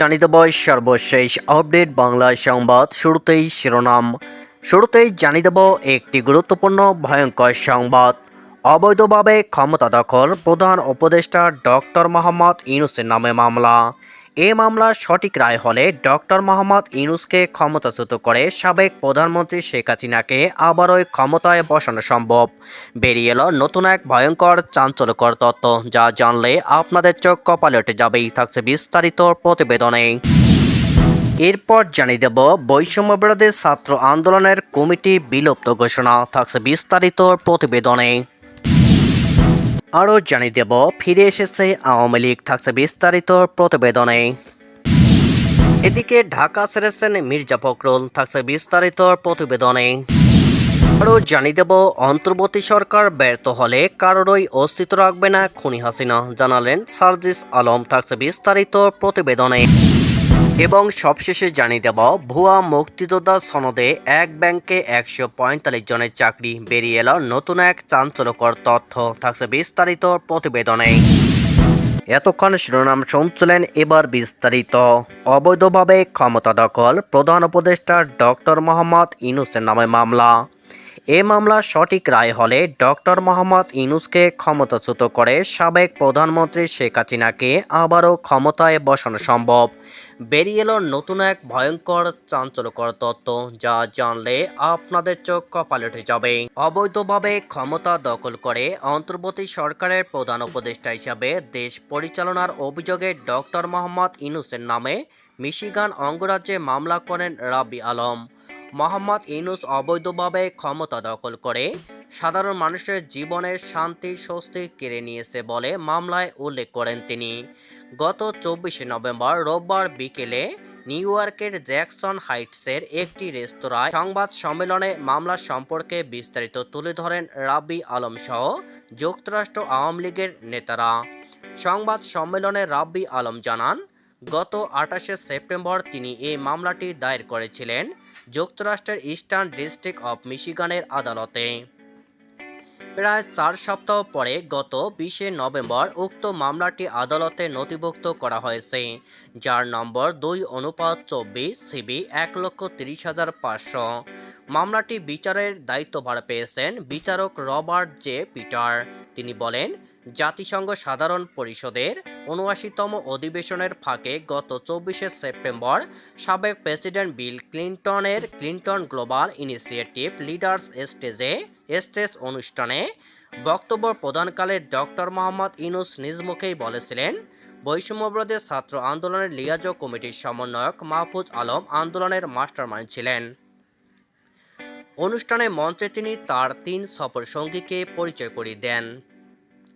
জানিয়ে দেব সর্বশেষ আপডেট, বাংলা সংবাদ, শুরুতেই শিরোনাম। শুরুতেই জানি দেব একটি গুরুত্বপূর্ণ, ভয়ঙ্কর সংবাদ। অবৈধভাবে ক্ষমতা দখল, প্রধান উপদেষ্টা ডক্টর মোহাম্মদ ইউনুসের নামে মামলা। এ মামলার সঠিক রায় হলে ডক্টর মোহাম্মদ ইউনুসকে ক্ষমতাচ্যুত করে সাবেক প্রধানমন্ত্রী শেখ হাসিনাকে আবারও ক্ষমতায় বসানো সম্ভব। বেরিয়ে এলো নতুন এক ভয়ঙ্কর চাঞ্চল্যকর তত্ত্ব, যা জানলে আপনাদের চোখ কপালে উঠে যাবেই, থাকছে বিস্তারিত প্রতিবেদনে। এরপর জানিয়ে দেব, বৈষম্য বিরোধী ছাত্র আন্দোলনের কমিটি বিলুপ্ত ঘোষণা, থাকছে বিস্তারিত প্রতিবেদনে। আরও জানিয়ে দেব, ফিরে এসেছে আওয়ামী লীগ থাকছে বিস্তারিত প্রতিবেদনে। এদিকে ঢাকা ছেড়েছেন মির্জা ফখরুল, থাকছে বিস্তারিত প্রতিবেদনে। আরও জানিয়ে দেব, অন্তর্বর্তী সরকার ব্যর্থ হলে কারোরই অস্তিত্ব রাখবে না খুনি হাসিনা, জানালেন সার্জিস আলম, থাকছে বিস্তারিত প্রতিবেদনে। এবং সবশেষে জানিয়ে দেব, ভুয়া মুক্তিযোদ্ধা সনদে এক ব্যাংকে একশো পঁয়তাল্লিশ জনের চাকরি বেরিয়ে এলো নতুন এক চাঞ্চল্যকর তথ্য। থাকছে বিস্তারিত প্রতিবেদনে। এতক্ষণ শিরোনাম শুনছিলেন এবার বিস্তারিত। অবৈধভাবে ক্ষমতা দখল, প্রধান উপদেষ্টা ডক্টর মোহাম্মদ ইনুসের নামে মামলা। এ মামলা সঠিক রায় হলে ডক্টর মোহাম্মদ ইনুসকে ক্ষমতাচ্যুত করে সাবেক প্রধানমন্ত্রী শেখ হাসিনাকে আবারও ক্ষমতায় বসানো সম্ভব। বেরিয়ে এলো নতুন এক ভয়ঙ্কর চাঞ্চল্যকর তত্ত্ব যা জানলে আপনাদের চোখ কপালে উঠে যাবে। অবৈধভাবে ক্ষমতা দখল করে অন্তর্বর্তী সরকারের প্রধান উপদেষ্টা হিসাবে দেশ পরিচালনার অভিযোগে ডক্টর মোহাম্মদ ইনুসের নামে মিশিগান অঙ্গরাজ্যে মামলা করেন রাবি আলম। মোহাম্মদ ইনুস অবৈধভাবে ক্ষমতা দখল করে সাধারণ মানুষের জীবনের শান্তি, স্বস্তি কেড়ে নিয়েছে বলে মামলায় উল্লেখ করেন তিনি। গত চব্বিশে নভেম্বর রোববার বিকেলে নিউ ইয়র্কের জ্যাকসন হাইটসের একটি রেস্তোরাঁয় সংবাদ সম্মেলনে মামলা সম্পর্কে বিস্তারিত তুলে ধরেন রাবি আলম সহ যুক্তরাষ্ট্র আওয়ামী লীগের নেতারা। সংবাদ সম্মেলনে রাব্বি আলম জানান, গত আঠাশে সেপ্টেম্বর তিনি এই মামলাটি দায়ের করেছিলেন যুক্তরাষ্ট্রের ইস্টার্ন ডিস্ট্রিক্ট অফ মিশিগানের আদালতে। প্রায় চার সপ্তাহ পরে গত বিশে নভেম্বর উক্ত মামলাটি আদালতে নথিভুক্ত করা হয়েছে, যার নম্বর দুই অনুপাত চব্বিশ সিবি এক লক্ষ তিরিশ হাজার পাঁচশো। মামলাটি বিচারের দায়িত্বভার পেয়েছেন বিচারক রবার্ট জে পিটার। তিনি বলেন জাতিসংঘ সাধারণ পরিষদের উনআশিতম অধিবেশনের ফাঁকে গত চব্বিশে সেপ্টেম্বর সাবেক প্রেসিডেন্ট বিল ক্লিন্টনের ক্লিন্টন গ্লোবাল ইনিশিয়েটিভ লিডার্স স্টেজে স্টেজ অনুষ্ঠানে বক্তব্য প্রদানকালে ডক্টর মোহাম্মদ ইনুস নিজ মুখেই বলেছিলেন, বৈষম্যবিরোধী ছাত্র আন্দোলনের লিয়াজো কমিটির সমন্বয়ক মাহফুজ আলম আন্দোলনের মাস্টারমাইন্ড ছিলেন। অনুষ্ঠানে মঞ্চে তিনি তার তিন সফর সঙ্গীকে পরিচয় করিয়ে দেন।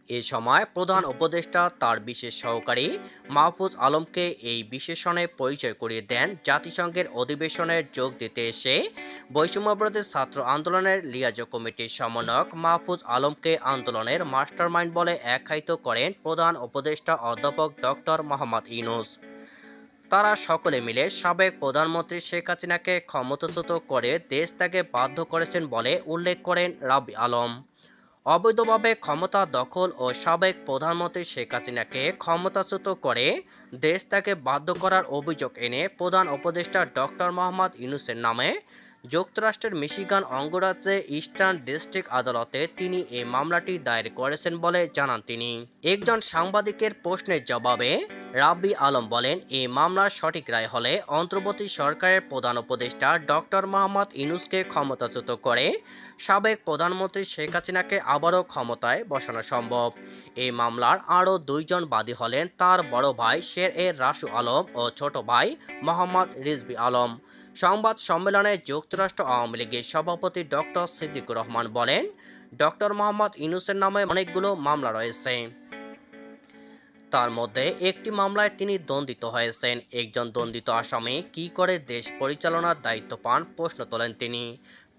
এ সময় প্রধান উপদেষ্টা তার বিশেষ সহকারী মাহফুজ আলমকে এই বিশেষণে পরিচয় করিয়ে দেন। জাতিসংঘের অধিবেশনে যোগ দিতে এসে বৈষম্যবিরোধী ছাত্র আন্দোলনের লিয়াজো কমিটির সমন্বয়ক মাহফুজ আলমকে আন্দোলনের মাস্টারমাইন্ড বলে আখ্যায়িত করেন প্রধান উপদেষ্টা অধ্যাপক ডক্টর মোহাম্মদ ইউনুস। তারা সকলে মিলে সাবেক প্রধানমন্ত্রী শেখ হাসিনাকে ক্ষমতাচ্যুত করে দেশ ত্যাগে বাধ্য করেছেন বলে উল্লেখ করেন রাবি আলম। অবৈধভাবে ক্ষমতা দখল ও সাবেক প্রধানমন্ত্রী শেখ হাসিনাকে ক্ষমতাচ্যুত করে দেশ তাকে বাধ্য করার অভিযোগ এনে প্রধান উপদেষ্টা ডক্টর মোহাম্মদ ইউনুসের নামে যুক্তরাষ্ট্রের মিশিগান অঙ্গরাজ্যে ইস্টার্ন ডিস্ট্রিক্ট আদালতে তিনি এই মামলাটি দায়ের করেছেন বলে জানান তিনি। একজন সাংবাদিকের প্রশ্নের জবাবে রাব্বি আলম বলেন, এই মামলার সঠিক রায় হলে অন্তর্বর্তী সরকারের প্রধান উপদেষ্টা ডক্টর মোহাম্মদ ইনুসকে ক্ষমতাচ্যুত করে সাবেক প্রধানমন্ত্রী শেখ হাসিনাকে আবারও ক্ষমতায় বসানো সম্ভব। এই মামলার আরও দুইজন বাদী হলেন তার বড় ভাই শের এর রাসু আলম ও ছোট ভাই মোহাম্মদ রিজবি আলম। সংবাদ সম্মেলনে যুক্তরাষ্ট্র আওয়ামী লীগের সভাপতি ডক্টর সিদ্দিকুর রহমান বলেন, ডক্টর মোহাম্মদ ইনুসের নামে অনেকগুলো মামলা রয়েছে। তার মধ্যে একটি মামলায় তিনি দণ্ডিত হয়েছেন। একজন দণ্ডিত আসামি কি করে দেশ পরিচালনার দায়িত্ব পান প্রশ্ন তোলেন তিনি।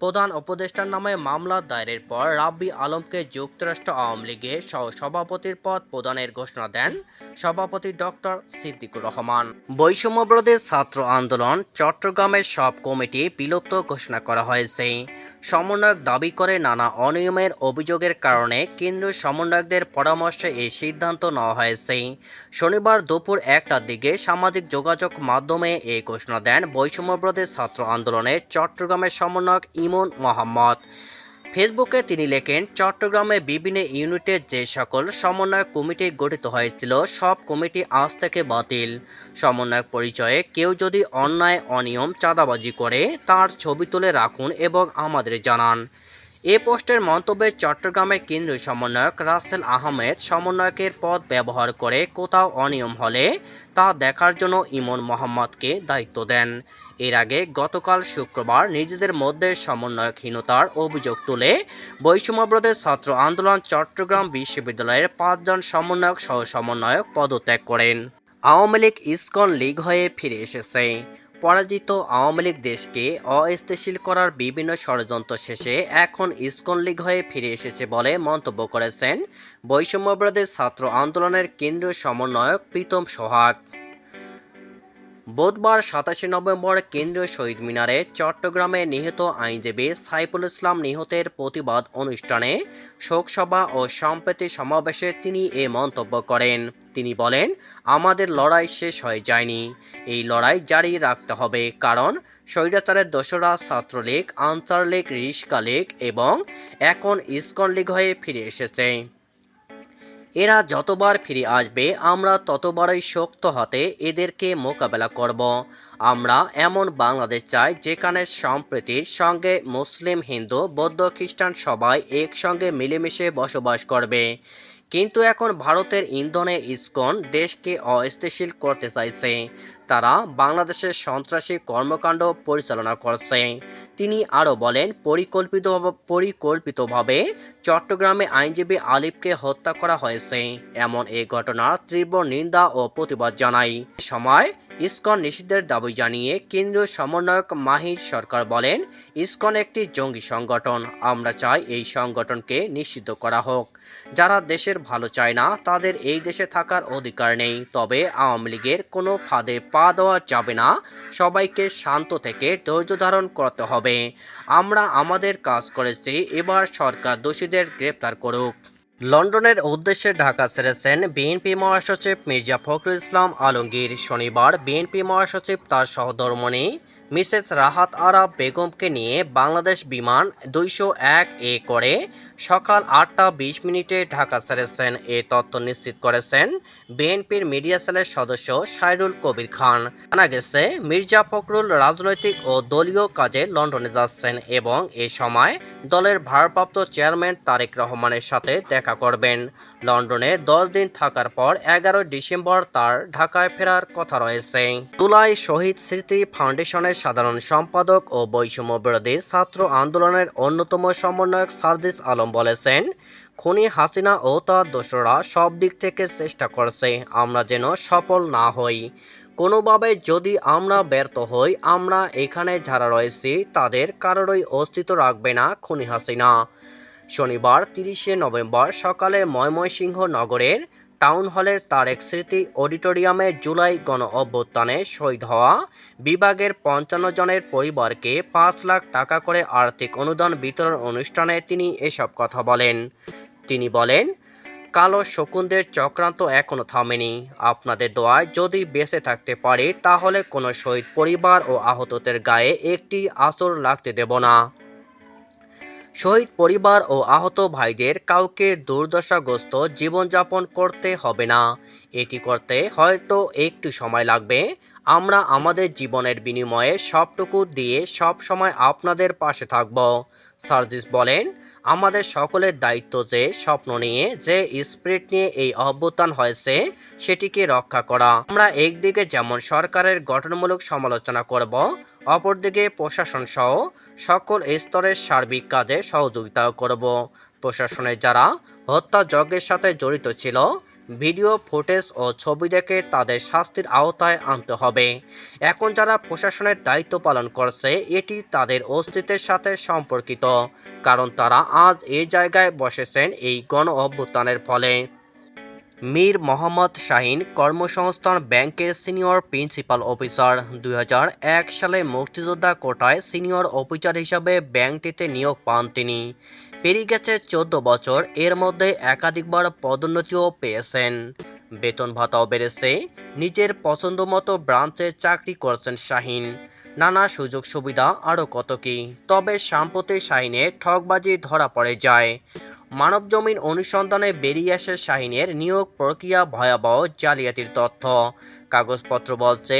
প্রধান উপদেষ্টার নামে মামলা দায়েরের পর রাব্বি আলমকে যুক্তরাষ্ট্র আওয়ামী লীগে সহ সভাপতির পদ প্রদানের ঘোষণা দেন সভাপতি ডক্টর সিদ্দিকুর রহমান। বৈষম্যবিরোধী ছাত্র আন্দোলন চট্টগ্রামের সব কমিটি বিলুপ্ত ঘোষণা করা হয়েছে। সমন্বয়ক দাবি করে নানা অনিয়মের অভিযোগের কারণে কেন্দ্রীয় সমন্বয়কদের পরামর্শে এই সিদ্ধান্ত নেওয়া হয়েছে। শনিবার দুপুর একটার দিকে সামাজিক যোগাযোগ মাধ্যমে এই ঘোষণা দেন বৈষম্যব্রতের ছাত্র আন্দোলনের চট্টগ্রামের সমন্বয়ক ইমন মোহাম্মদ। ফেসবুকে তিনি লেখেন, চট্টগ্রামে বিভিন্ন ইউনিটের যে সকল সমন্বয় কমিটি গঠিত হয়েছিল, সব কমিটি আজ থেকে বাতিল। সমন্বয়ক পরিচয়ে কেউ যদি অন্যায়, অনিয়ম, চাঁদাবাজি করে, তার ছবি তুলে রাখুন এবং আমাদের জানান। এ পোস্টের মন্তব্যে চট্টগ্রামের কেন্দ্রীয় সমন্বয়ক রাসেল আহমেদ সমন্বয়কের পদ ব্যবহার করে কোথাও অনিয়ম হলে তা দেখার জন্য ইমন মোহাম্মদকে দায়িত্ব দেন। এর আগে গতকাল শুক্রবার নিজেদের মধ্যে সমন্বয়কহীনতার অভিযোগ তুলে বৈষম্যবিরোধী ছাত্র আন্দোলন চট্টগ্রাম বিশ্ববিদ্যালয়ের পাঁচজন সমন্বয়ক সহ সমন্বয়ক পদত্যাগ করেন। আওয়ামী লীগ ইস্কন লীগ হয়ে ফিরে এসেছে। পরাজিত আওয়ামী লীগ দেশকে অস্থিতিশীল করার বিভিন্ন ষড়যন্ত্র শেষে এখন ইসকন লীগ হয়ে ফিরে এসেছে বলে মন্তব্য করেছেন বৈষম্যবাদের ছাত্র আন্দোলনের কেন্দ্রীয় সমন্বয়ক প্রীতম সোহাগ। বুধবার সাতাশে নভেম্বর কেন্দ্রীয় শহীদ মিনারে চট্টগ্রামে নিহত আইনজীবী সাইফুল ইসলাম নিহতের প্রতিবাদ অনুষ্ঠানে শোকসভা ও সম্প্রীতি সমাবেশে তিনি এ মন্তব্য করেন। তিনি বলেন, আমাদের লড়াই শেষ হয়ে যায়নি। এই লড়াই জারি রাখতে হবে, কারণ স্বৈরাচারের দোসরা, ছাত্রলীগ আনসার লীগ রিস্কা লীগ এবং এখন ইসকন লীগ হয়ে ফিরে এসেছে। এরা যতবার ফিরে আসবে, আমরা ততবারই শক্ত হাতে এদেরকে মোকাবেলা করব। আমরা এমন বাংলাদেশ চাই, যেখানে সম্প্রীতির সঙ্গে মুসলিম, হিন্দু, বৌদ্ধ, খ্রিস্টান সবাই একসঙ্গে মিলেমিশে বসবাস করবে। কিন্তু এখন ভারতের ইন্ধনে ইস্কন দেশকে অস্থিতিশীল করতে চাইছে। তারা বাংলাদেশের সন্ত্রাসী কর্মকাণ্ড পরিচালনা করছে। তিনি আরও বলেন, পরিকল্পিত পরিকল্পিতভাবে চট্টগ্রামে আইনজীবী আলিফকে হত্যা করা হয়েছে। এমন এই ঘটনার তীব্র নিন্দা ও প্রতিবাদ জানাই সময় ইসকন নিষিদ্ধের দাবি জানিয়ে কেন্দ্রীয় সমন্বয়ক মাহির সরকার বলেন, ইসকন একটি জঙ্গি সংগঠন। আমরা চাই এই সংগঠনকে নিষিদ্ধ করা হোক। যারা দেশের ভালো চায় না, তাদের এই দেশে থাকার অধিকার নেই। তবে আওয়ামী লীগের কোনো ফাঁদে পা দেওয়া যাবে না। সবাইকে শান্ত থেকে ধৈর্য ধারণ করতে হবে। আমরা আমাদের কাজ করেছি, এবার সরকার দোষীদের গ্রেপ্তার করুক। লন্ডনের উদ্দেশ্যে ঢাকা ছেড়েছেন বিএনপি মহাসচিব মির্জা ফখরুল ইসলাম আলমগীর। শনিবার বিএনপি মহাসচিব তার সহধর্মণী মিসেস রাহাত আরা বেগমকে নিয়ে বাংলাদেশ বিমান দুইশো এক এ করে সকাল আটটা বিশ মিনিটে ঢাকা ছেড়েছেন। এ তথ্য নিশ্চিত করেছেন বিএনপির মিডিয়া সেলের সদস্য সাইরুল কবির খান। জানা গেছে, মির্জা ফখরুল রাজনৈতিক ও দলীয় কাজে লন্ডনে যাচ্ছেন এবং এ সময় দলের ভারপ্রাপ্ত চেয়ারম্যান তারেক রহমানের সাথে দেখা করবেন। লন্ডনে দশ দিন থাকার পর এগারো ডিসেম্বর তার ঢাকায় ফেরার কথা রয়েছে। তুলাই শহীদ স্মৃতি ফাউন্ডেশনের সাধারণ সম্পাদক ও বৈষম্য বিরোধী ছাত্র আন্দোলনের অন্যতম সমন্বয়ক সার্জিস আলম বলেছেন, খুনি হাসিনা ও তার দোসরা সব দিক থেকে চেষ্টা করছে, আমরা যেন সফল না হই। কোনোভাবে যদি আমরা ব্যর্থ হই, আমরা এখানে যারা রয়েছি, তাদের কারোরই অস্তিত্ব রাখবে না খুনি হাসিনা। শনিবার তিরিশে নভেম্বর সকালে ময়মনসিংহ নগরের টাউন হলের তারেক স্মৃতি অডিটোরিয়ামে জুলাই গণ অভ্যুত্থানে শহীদ হওয়া বিভাগের পঞ্চান্ন জনের পরিবারকে পাঁচ লাখ টাকা করে আর্থিক অনুদান বিতরণ অনুষ্ঠানে তিনি এসব কথা বলেন। তিনি বলেন, কালো শকুনদের চক্রান্ত এখনও থামেনি। আপনাদের দোয়ায় যদি বেঁচে থাকতে পারি, তাহলে কোনো শহীদ পরিবার ও আহতদের গায়ে একটি আসর লাগতে দেব না। শহীদ পরিবার ও আহত ভাইদের কাউকে দুর্দশাগ্রস্ত জীবনযাপন করতে হবে না। এটি করতে হয়তো একটু সময় লাগবে। আমরা আমাদের জীবনের বিনিময়ে সবটুকু দিয়ে সব সময় আপনাদের পাশে থাকব। সার্জিস বলেন, আমাদের সকলের দায়িত্ব যে, স্বপ্ন নিয়ে যে স্প্রিট নিয়ে এই অভ্যুত্থান হয়েছে, সেটিকে রক্ষা করা। আমরা একদিকে যেমন সরকারের গঠনমূলক সমালোচনা করব অপরদিকে প্রশাসন সহ সকল স্তরের সার্বিক কাজে সহযোগিতা করব। প্রশাসনের যারা হত্যাযজ্ঞের সাথে জড়িত ছিল, ভিডিও, ফুটেজ ও ছবি দেখে তাদের শাস্তির আওতায় আনতে হবে। এখন যারা প্রশাসনের দায়িত্ব পালন করছে, এটি তাদের অস্তিত্বের সাথে সম্পর্কিত, কারণ তারা আজ এই জায়গায় বসেছেন এই গণ অভ্যুত্থানের ফলে। মীর মোহাম্মদ শাহিন কর্মসংস্থান ব্যাংকের সিনিয়র প্রিন্সিপাল অফিসার। দু হাজার এক সালে মুক্তিযোদ্ধা কোটায় সিনিয়র অফিসার হিসাবে ব্যাংকটিতে নিয়োগ পান তিনি। পেরিয়ে গেছে চোদ্দ বছর, এর মধ্যে একাধিকবার পদোন্নতিও পেয়েছেন। বেতন ভাতাও বেড়েছে, নিজের পছন্দ মতো ব্রাঞ্চে চাকরি করছেন শাহিন। নানা সুযোগ সুবিধা আরও কত কি। তবে সাম্প্রতিক শাহিনে ঠকবাজি ধরা পড়ে যায়। মানবজমিন অনুসন্ধানে বেরিয়ে আসে শাহিনের নিয়োগ প্রক্রিয়া ভয়াবহ জালিয়াতির তথ্য। কাগজপত্র বলছে,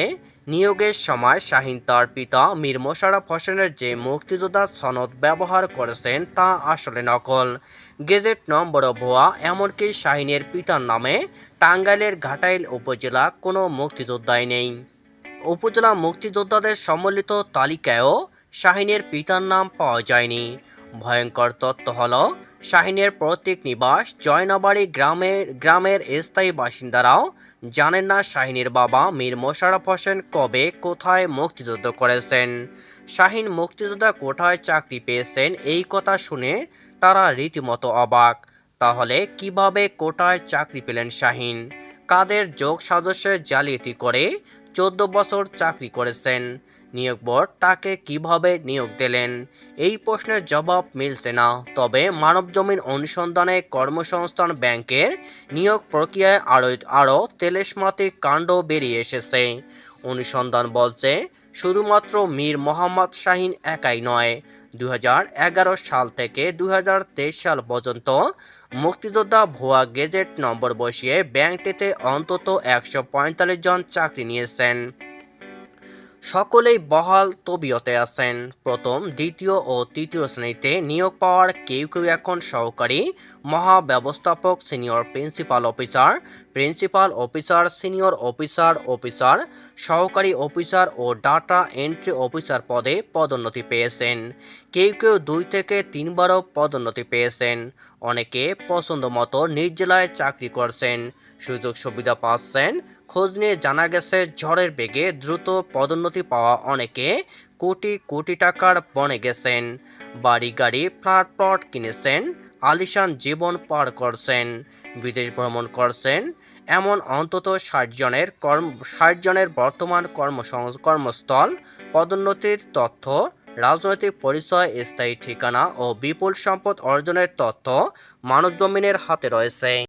নিয়োগের সময় শাহিন তার পিতা মীর মোশাররফ হোসেনের যে মুক্তিযোদ্ধা সনদ ব্যবহার করেছেন তা আসলে নকল। গেজেট নম্বরও ভুয়া, এমনকি শাহিনের পিতার নামে টাঙ্গাইলের ঘাটাইল উপজেলা কোনো মুক্তিযোদ্ধাই নেই। উপজেলা মুক্তিযোদ্ধাদের সম্মিলিত তালিকায়ও শাহিনের পিতার নাম পাওয়া যায়নি। ভয়ঙ্কর তত্ত্ব হল শাহিনের প্রত্যেক নিবাস জয়নাবাড়ি গ্রামের গ্রামের স্থায়ী বাসিন্দারাও জানেন না শাহিনের বাবা মীর মোশাররফ হোসেন কবে কোথায় মুক্তিযুদ্ধ করেছেন। শাহিন মুক্তিযোদ্ধা কোথায় চাকরি পেয়েছেন এই কথা শুনে তারা রীতিমতো অবাক। তাহলে কীভাবে কোটায় চাকরি পেলেন শাহিন? কাদের যোগ সাজস্যের জালিয়াতি করে চোদ্দ বছর চাকরি করেছেন? নিয়োগ বোর্ড তাকে কীভাবে নিয়োগ দিলেন? এই প্রশ্নের জবাব মিলছে না। তবে মানবজমিন অনুসন্ধানে কর্মসংস্থান ব্যাংকের নিয়োগ প্রক্রিয়ায় আরও আরও তেলেসমাতিক কাণ্ড বেরিয়ে এসেছে। অনুসন্ধান বলছে, শুধুমাত্র মীর মোহাম্মদ শাহিন একাই নয়। দু সাল থেকে দু হাজার তেইশ সাল পর্যন্ত মুক্তিযোদ্ধা ভুয়া গেজেট নম্বর বসিয়ে ব্যাংকটিতে অন্তত একশো পঁয়তাল্লিশ জন চাকরি নিয়েছেন। সকলেই বহাল তবিয়তে আছেন। প্রথম, দ্বিতীয় ও তৃতীয় শ্রেণীতে নিয়োগ পাওয়ার কেউ কেউ এখন সহকারী মহাব্যবস্থাপক senior principal officer principal officer, senior officer officer, সহকারী অফিসার ও ডাটা এন্ট্রি অফিসার পদে পদোন্নতি পেয়েছেন। কেউ কেউ দুই থেকে তিনবারও পদোন্নতি পেয়েছেন। অনেকে পছন্দ মতো নিজ জেলায় চাকরি করছেন। সুযোগ সুবিধা পাচ্ছেন খোঁজ নিয়ে জানা গেছে, ঝড়ের বেগে দ্রুত পদোন্নতি পাওয়া অনেকে কোটি কোটি টাকার বনে গেছেন। বাড়ি গাড়ি ফ্ল্যাট প্লট কিনেছেন, আলিশান জীবন পার করছেন, বিদেশ ভ্রমণ করছেন, এমন অন্তত ষাট জনের কর্ম, ষাট জনের বর্তমান কর্মসংস, কর্মস্থল, পদোন্নতির তথ্য, রাজনৈতিক পরিচয়, স্থায়ী ঠিকানা ও বিপুল সম্পদ অর্জনের তথ্য মানবজমিনের হাতে রয়েছে।